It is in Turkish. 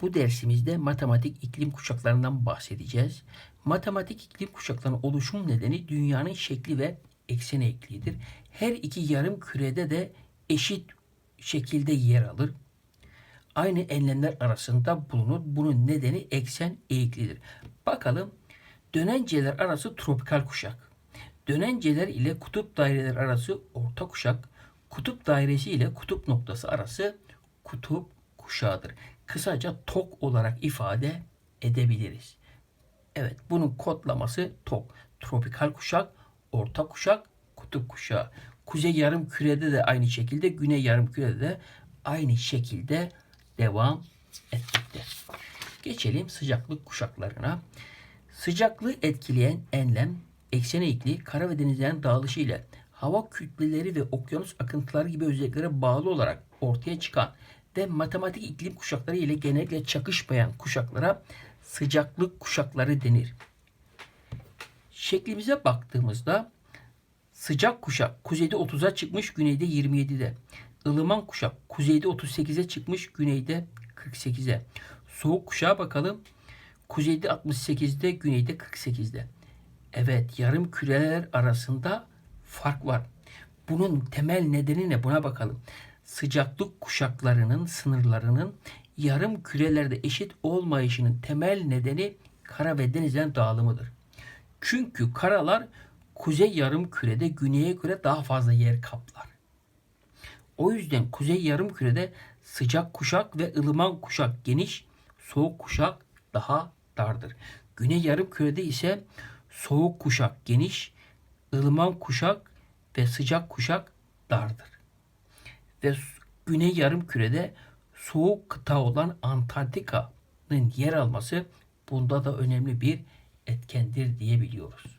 Bu dersimizde matematik iklim kuşaklarından bahsedeceğiz. Matematik iklim kuşaklarının oluşum nedeni dünyanın şekli ve eksen eğikliğidir. Her iki yarım kürede de eşit şekilde yer alır. Aynı enlemler arasında bulunur. Bunun nedeni eksen eğiklidir. Bakalım dönenceler arası tropikal kuşak. Dönenceler ile kutup daireler arası orta kuşak. Kutup dairesi ile kutup noktası arası kutup kuşağıdır. Kısaca tok olarak ifade edebiliriz. Evet bunun kodlaması tok. Tropikal kuşak, orta kuşak, kutup kuşağı. Kuzey yarım kürede de aynı şekilde, güney yarım kürede de aynı şekilde devam etmekte. Geçelim sıcaklık kuşaklarına. Sıcaklığı etkileyen enlem, eksen eğikliği, kara ve denizlerin dağılışı ile hava kütleleri ve okyanus akıntıları gibi özelliklere bağlı olarak ortaya çıkan ve matematik iklim kuşakları ile genellikle çakışmayan kuşaklara sıcaklık kuşakları denir. Şeklimize baktığımızda sıcak kuşak kuzeyde 30'a çıkmış, güneyde 27'de. ılıman kuşak kuzeyde 38'e çıkmış, güneyde 48'e. Soğuk kuşağa bakalım. Kuzeyde 68'de, güneyde 48'de. Evet, yarım küreler arasında fark var. Bunun temel nedeni ne? Buna bakalım. Sıcaklık kuşaklarının sınırlarının yarım kürelerde eşit olmayışının temel nedeni kara ve denizlerin dağılımıdır. Çünkü karalar kuzey yarım kürede güneye göre daha fazla yer kaplar. O yüzden kuzey yarım kürede sıcak kuşak ve ılıman kuşak geniş, soğuk kuşak daha dardır. Güney yarım kürede ise soğuk kuşak geniş, ılıman kuşak ve sıcak kuşak dardır. Ve güney yarım kürede soğuk kıta olan Antarktika'nın yer alması bunda da önemli bir etkendir diyebiliyoruz.